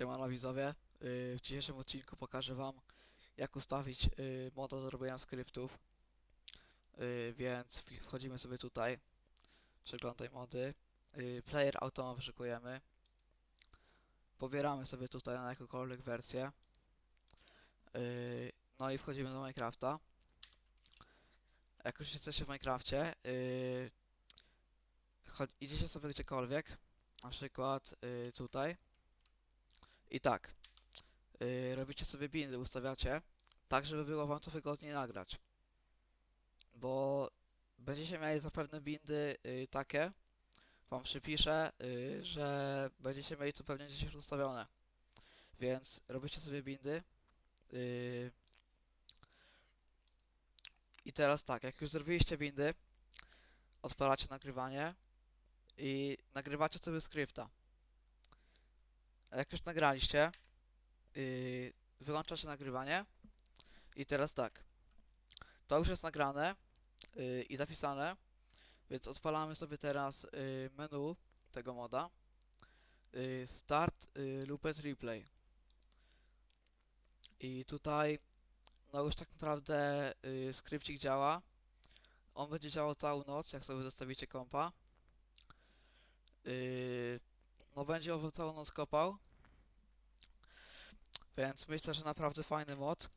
Siemano widzowie, Yy, w dzisiejszym odcinku pokażę wam jak ustawić yy, moda do robienia skryptów. Yy, więc wchodzimy sobie tutaj. Przeglądaj mody. Player automa wyszukujemy. Pobieramy sobie tutaj na jakąkolwiek wersję. No i wchodzimy do Minecrafta. Jak już jesteście w Minecrafcie idziecie sobie gdziekolwiek. Na przykład tutaj i tak, yy, robicie sobie bindy, ustawiacie, tak żeby było wam to wygodniej nagrać. Bo będziecie mieli zapewne bindy yy, takie, wam przypiszę, yy, że będziecie mieli to pewnie gdzieś już ustawione. Więc robicie sobie bindy. Yy, I teraz tak, jak już zrobiliście bindy, odpalacie nagrywanie i nagrywacie sobie skrypta. Jak już nagraliście, yy, wyłączacie nagrywanie i teraz tak, to już jest nagrane yy, i zapisane, więc odpalamy sobie teraz yy, menu tego moda, yy, start yy, looped replay. I tutaj no już tak naprawdę yy, skrypcik działa, on będzie działał całą noc, jak sobie zostawicie kompa, yy, no będzie całą noc kopał, więc myślę, że naprawdę fajny mod.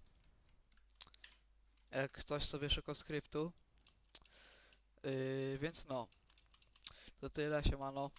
Jak ktoś sobie szukał skryptu. Yy, więc no. To tyle, siemano.